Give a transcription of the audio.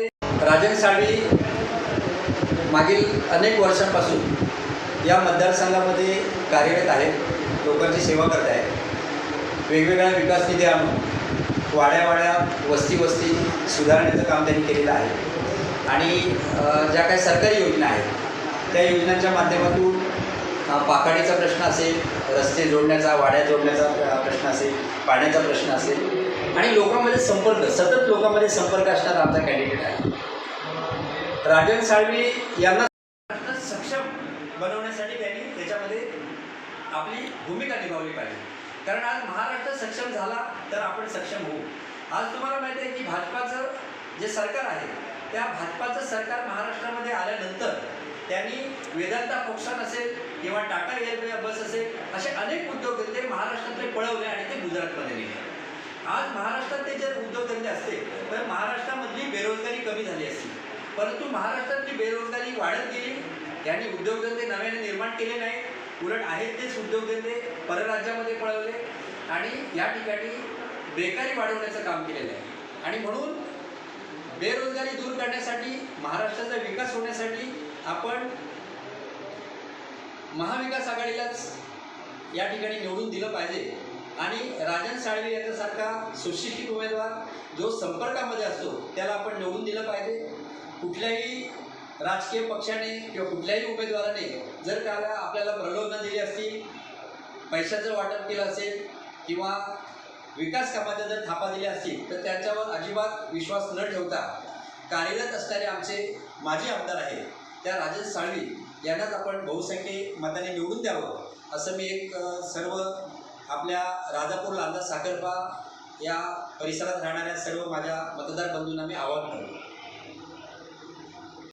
राजन साळवी मागील अनेक वर्षांपासून या मतदारसंघामध्ये कार्यरत आहेत. लोकांची सेवा करत आहेत. वेगवेगळ्या विकास निधी आणून वाड्यावाड्या वस्ती वस्ती सुधारण्याचं काम त्यांनी केलेलं आहे. आणि ज्या काही सरकारी योजना आहेत त्या योजनांच्या माध्यमातून पाखाडीचा प्रश्न असेल रस्ते जोडण्याचा वाड्या जोडण्याचा प्रश्न असेल पाण्याचा प्रश्न असेल आणि लोकांमध्ये संपर्क सतत लोकांमध्ये संपर्क असणारा आमचा कॅन्डिडेट आहे. राजन साळवी यांना सक्षम बनवण्यासाठी त्यांनी त्याच्यामध्ये आपली भूमिका निभावली पाहिजे. कारण आज महाराष्ट्र सक्षम झाला तर आपण सक्षम होऊ. आज तुम्हाला माहिती आहे की भाजपाचं जे सरकार आहे त्या भाजपाचं सरकार महाराष्ट्रामध्ये आल्यानंतर त्यांनी वेदांता फोक्सान असेल किंवा टाटा एअरवे बस असेल असे अनेक उद्योग ते महाराष्ट्रातले पळवले आणि ते गुजरातमध्ये नेले आज महाराष्ट्रात ते जर उद्योगधंदे असते तर महाराष्ट्रामधली बेरोजगारी कमी झाली असती. परंतु महाराष्ट्रातली बेरोजगारी वाढत गेली. त्यांनी उद्योगधंदे नव्याने निर्माण केले नाही उलट आहेत तेच उद्योगधंदे परराज्यामध्ये पळवले. आणि या ठिकाणी बेकारी वाढवण्याचं काम केलेलं आहे. आणि म्हणून बेरोजगारी दूर करण्यासाठी महाराष्ट्राचा विकास होण्यासाठी आपण महाविकास आघाडीलाच या ठिकाणी निवडून दिलं पाहिजे. आणि राजन साळवे यांच्यासारखा सुशिक्षित उमेदवार जो संपर्कामध्ये असतो त्याला आपण निवडून दिलं पाहिजे. कुठल्याही राजकीय पक्षाने किंवा कुठल्याही उमेदवाराने जर त्याला आपल्याला प्रलोभनं दिली असतील पैशाचं वाटप केलं असेल किंवा विकास कामाच्या जर थापा दिल्या असतील तर त्याच्यावर अजिबात विश्वास न ठेवता कार्यरत असणारे आमचे माजी आमदार आहेत त्या राजन साळवी यांनाच आपण बहुसंख्ये मताने निवडून द्यावं असं मी एक सर्व आपल्या राजापूर लांजा साखरपा या परिसरात राहणाऱ्या सर्व माझ्या मतदार बंधूंना मी आवाहन करतो.